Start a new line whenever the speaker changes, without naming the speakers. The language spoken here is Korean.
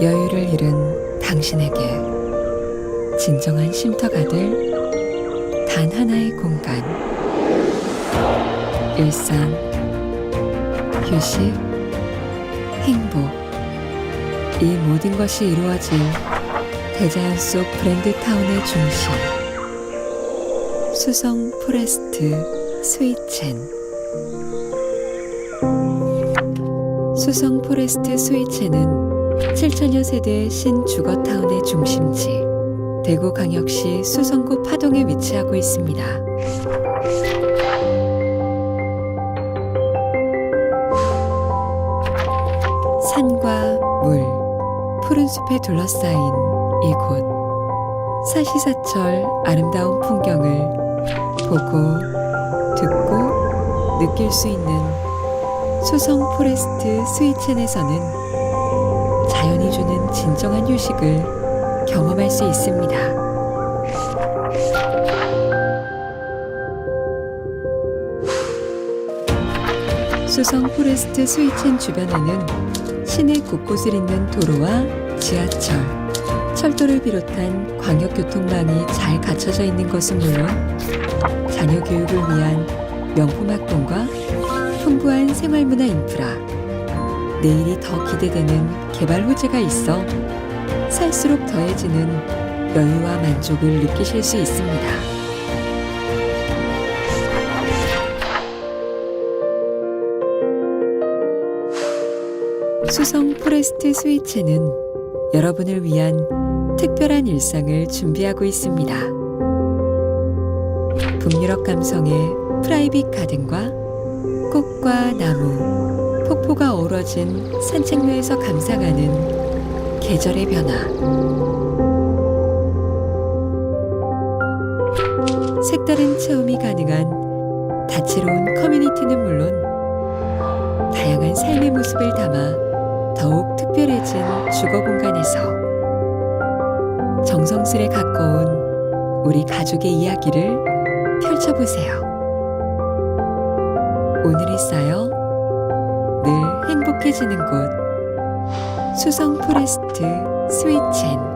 여유를 잃은 당신에게 진정한 쉼터가 될 단 하나의 공간. 일상, 휴식, 행복. 이 모든 것이 이루어질 대자연 속 브랜드 타운의 중심. 수성 포레스트 스위첸. 수성 포레스트 스위첸은 7천여 세대의 신주거타운의 중심지, 대구광역시 수성구 파동에 위치하고 있습니다. 산과 물, 푸른 숲에 둘러싸인 이곳. 사시사철 아름다운 풍경을 보고, 듣고, 느낄 수 있는 수성 포레스트 스위첸에서는 자연이 주는 진정한 휴식을 경험할 수 있습니다. 수성 포레스트 스위첸 주변에는 시내 곳곳을 잇는 도로와 지하철, 철도를 비롯한 광역교통망이 잘 갖춰져 있는 것은 물론 자녀 교육을 위한 명품 학군과 풍부한 생활문화 인프라, 내일이 더 기대되는 개발 호재가 있어 살수록 더해지는 여유와 만족을 느끼실 수 있습니다. 수성 포레스트 스위치는 여러분을 위한 특별한 일상을 준비하고 있습니다. 북유럽 감성의 프라이빗 가든과 꽃과 나무, 폭포가 어우러진 산책로에서 감상하는 계절의 변화. 색다른 체험이 가능한 다채로운 커뮤니티는 물론 다양한 삶의 모습을 담아 더욱 특별해진 주거 공간에서 정성스레 가까운 우리 가족의 이야기를 펼쳐보세요. 오늘이 쌓여 늘 행복해지는 곳. 수성 포레스트 스위첸